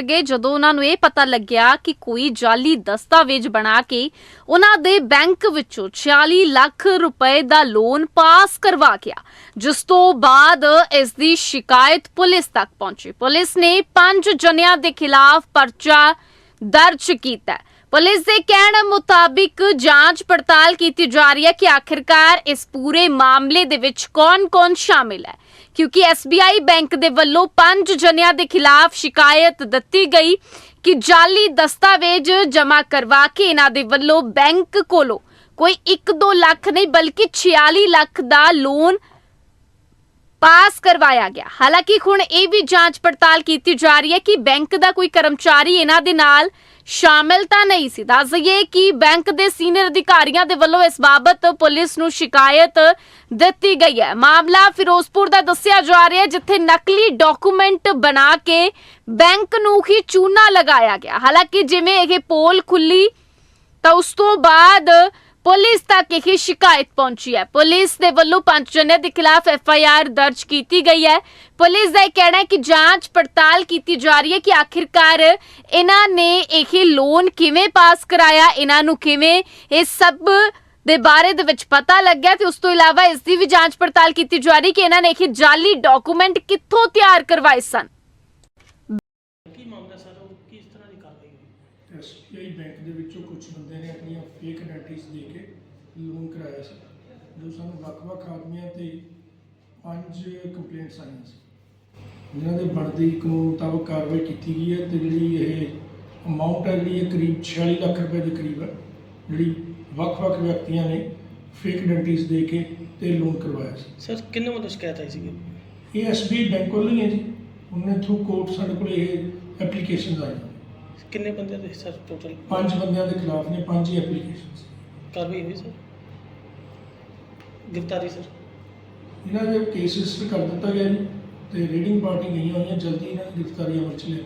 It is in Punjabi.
ਉੱਡ ਗਏ ਜਦੋਂ ਉਹਨਾਂ ਨੂੰ ਇਹ ਪਤਾ ਲੱਗਿਆ ਕਿ ਕੋਈ ਜਾਲੀ ਦਸਤਾਵੇਜ਼ ਬਣਾ ਕੇ ਉਹਨਾਂ ਦੇ ਬੈਂਕ ਵਿੱਚੋਂ 46 ਲੱਖ ਰੁਪਏ ਦਾ ਲੋਨ ਪਾਸ ਕਰਵਾ ਗਿਆ, ਜਿਸ ਤੋਂ ਬਾਅਦ ਇਸ ਦੀ ਸ਼ਿਕਾਇਤ ਪੁਲਿਸ ਤੱਕ ਪਹੁੰਚੀ। ਪੁਲਿਸ ਨੇ ਪੰਜ ਜਨਿਆਂ ਦੇ ਖਿਲਾਫ ਪਰਚਾ ਦਰਜ ਕੀਤਾ ਪੁਲਿਸ ਦੇ ਕਹਿਣ ਮੁਤਾਬਿਕ ਜਾਂਚ ਪੜਤਾਲ ਕੀਤੀ ਜਾ ਰਹੀ ਹੈ ਕਿ ਆਖਿਰਕਾਰ ਇਸ ਪੂਰੇ ਮਾਮਲੇ ਦੇ ਵਿੱਚ ਕੌਣ-ਕੌਣ ਸ਼ਾਮਿਲ ਹੈ। ਕਿਉਂਕਿ SBI ਬੈਂਕ ਦੇ ਵੱਲੋਂ ਪੰਜ ਜਣਿਆਂ ਦੇ ਖਿਲਾਫ ਸ਼ਿਕਾਇਤ ਦਿੱਤੀ ਗਈ ਕਿ ਜਾਲੀ ਦਸਤਾਵੇਜ਼ ਜਮ੍ਹਾਂ ਕਰਵਾ ਕੇ ਇਹਨਾਂ ਦੇ ਵੱਲੋਂ ਬੈਂਕ ਕੋਲੋਂ ਕੋਈ 1-2 ਲੱਖ ਨਹੀਂ, ਬਲਕਿ 46 ਲੱਖ ਦਾ ਲੋਨ ਪਾਸ ਕਰਵਾਇਆ ਗਿਆ। ਹਾਲਾਂਕਿ ਹੁਣ ਇਹ ਵੀ ਜਾਂਚ ਪੜਤਾਲ ਕੀਤੀ ਜਾ ਰਹੀ ਹੈ ਕਿ ਬੈਂਕ ਦਾ ਕੋਈ ਕਰਮਚਾਰੀ ਇਹਨਾਂ ਦੇ ਨਾਲ ਸ਼ਾਮਿਲ ਤਾਂ ਨਹੀਂ ਸੀ। ਦੱਸ ਦਈਏ ਕਿ ਬੈਂਕ ਦੇ ਸੀਨੀਅਰ ਅਧਿਕਾਰੀਆਂ ਦੇ ਵੱਲੋਂ ਇਸ ਬਾਬਤ ਪੁਲਿਸ ਨੂੰ ਸ਼ਿਕਾਇਤ ਦਿੱਤੀ ਗਈ ਹੈ। ਮਾਮਲਾ ਫਿਰੋਜ਼ਪੁਰ ਦਾ ਦੱਸਿਆ ਜਾ ਰਿਹਾ ਹੈ, ਜਿੱਥੇ ਨਕਲੀ ਡਾਕੂਮੈਂਟ ਬਣਾ ਕੇ ਬੈਂਕ ਨੂੰ ਹੀ ਚੂਨਾ ਲਗਾਇਆ ਗਿਆ। ਹਾਲਾਂਕਿ ਜਿਵੇਂ ਇਹ ਪੋਲ ਖੁੱਲੀ, ਤਾਂ ਉਸ ਤੋਂ ਬਾਅਦ ਪੁਲਿਸ ਤੱਕ ਇਹ ਸ਼ਿਕਾਇਤ ਪਹੁੰਚੀ ਹੈ। ਪੁਲਿਸ ਦੇ ਵੱਲੋਂ ਪੰਜ ਜਣਿਆਂ ਦੇ ਖਿਲਾਫ ਐਫ ਆਈ ਆਰ ਦਰਜ ਕੀਤੀ ਗਈ ਹੈ। ਪੁਲਿਸ ਦਾ ਇਹ ਕਹਿਣਾ ਹੈ ਕਿ ਜਾਂਚ ਪੜਤਾਲ ਕੀਤੀ ਜਾ ਰਹੀ ਹੈ ਕਿ ਆਖਿਰਕਾਰ ਇਹਨਾਂ ਨੇ ਇਹ ਲੋਨ ਕਿਵੇਂ ਪਾਸ ਕਰਾਇਆ, ਇਹਨਾਂ ਨੂੰ ਕਿਵੇਂ ਇਹ ਸਭ ਦੇ ਬਾਰੇ ਦੇ ਵਿੱਚ ਪਤਾ ਲੱਗਿਆ ਤੇ ਉਸ ਤੋਂ ਇਲਾਵਾ ਇਸ ਦੀ ਵੀ ਜਾਂਚ ਪੜਤਾਲ ਕੀਤੀ ਜਾ ਰਹੀ ਕਿ ਇਹਨਾਂ ਨੇ ਇਹ ਜਾਲੀ ਡਾਕੂਮੈਂਟ ਕਿੱਥੋਂ ਤਿਆਰ ਕਰਵਾਏ ਸਨ। ਕੀ ਮਾਮਲਾ ਸਰ? ਉਹ ਕਿਸ ਤਰ੍ਹਾਂ ਦੀ ਕਾਰਵਾਈ ਹੋਈ? ਐਸਬੀਆਈ ਬੈਂਕ ਦੇ ਵਿੱਚੋਂ ਕੁਝ ਬੰਦੇ ਨੇ ਆਪਣੀਆਂ ਫੇਕ ਆਇਡੈਂਟੀਜ਼ ਦੇ ਕੇ ਲੋਨ ਕਰਾਇਆ ਸੀ ਜੋ ਸਾਨੂੰ ਵੱਖ-ਵੱਖ ਆਦਮੀਆਂ ਤੇ ਪੰਜ ਕੰਪਲੇਂਟਸ ਆਈਆਂ ਸੀ। ਜਿਨ੍ਹਾਂ ਦੇ ਬਣਦੀ ਕਾਨੂੰਨ ਮੁਤਾਬਕ ਕਾਰਵਾਈ ਕੀਤੀ ਗਈ ਹੈ ਤੇ ਜਿਹੜੀ ਇਹ ਅਮਾਉਂਟ ਹੈ ਜਿਹੜੀ ਇਹ ਕਰੀਬ 46 ਲੱਖ ਰੁਪਏ ਦੇ ਕਰੀਬ ਹੈ ਜਿਹੜੀ ਵੱਖ-ਵੱਖ ਵਿਅਕਤੀਆਂ ਨੇ ਫੇਕ ਆਇਡੈਂਟੀਜ਼ ਦੇ ਕੇ ਤੇ ਲੋਨ ਕਰਵਾਇਆ ਸੀ। ਸਰ ਕਿੰਨੇ ਵੱਲੋਂ ਸ਼ਿਕਾਇਤ ਆਈ ਸੀਗੀ? ਇਹ ਐਸਬੀਆਈ ਬੈਂਕ ਵੱਲੋਂ ਹੀ ਹੈ ਜੀ। ਉਹਨਾਂ ਥਰੂ ਕੋਰਟ ਸਾਡੇ ਕੋਲ ਇਹ ਐਪਲੀਕੇਸ਼ਨਸ ਆਈਆਂ ਕਿੰਨੇ ਬੰਦਿਆਂ ਦੇ ਸਰ ਟੋਟਲ ਪੰਜ ਬੰਦਿਆਂ ਦੇ ਖਿਲਾਫ ਨੇ ਪੰਜ ਹੀ ਐਪਲੀਕੇਸ਼ਨਸ ਕਾਰਵਾਈ ਹੋਈ ਸਰ? ਗ੍ਰਿਫਤਾਰੀ ਸਰ? ਇਹਨਾਂ ਦੇ ਕੇਸ ਰਜਿਸਟਰ ਕਰ ਦਿੱਤਾ ਗਿਆ ਜੀ ਤੇ ਰੀਡਿੰਗ ਪਾਰਟੀ ਗਈਆਂ ਹੋਈਆਂ ਜਲਦੀ ਇਹਨਾਂ ਦੀ ਗ੍ਰਿਫਤਾਰੀ ਅਮਲ ਚ ਲੈ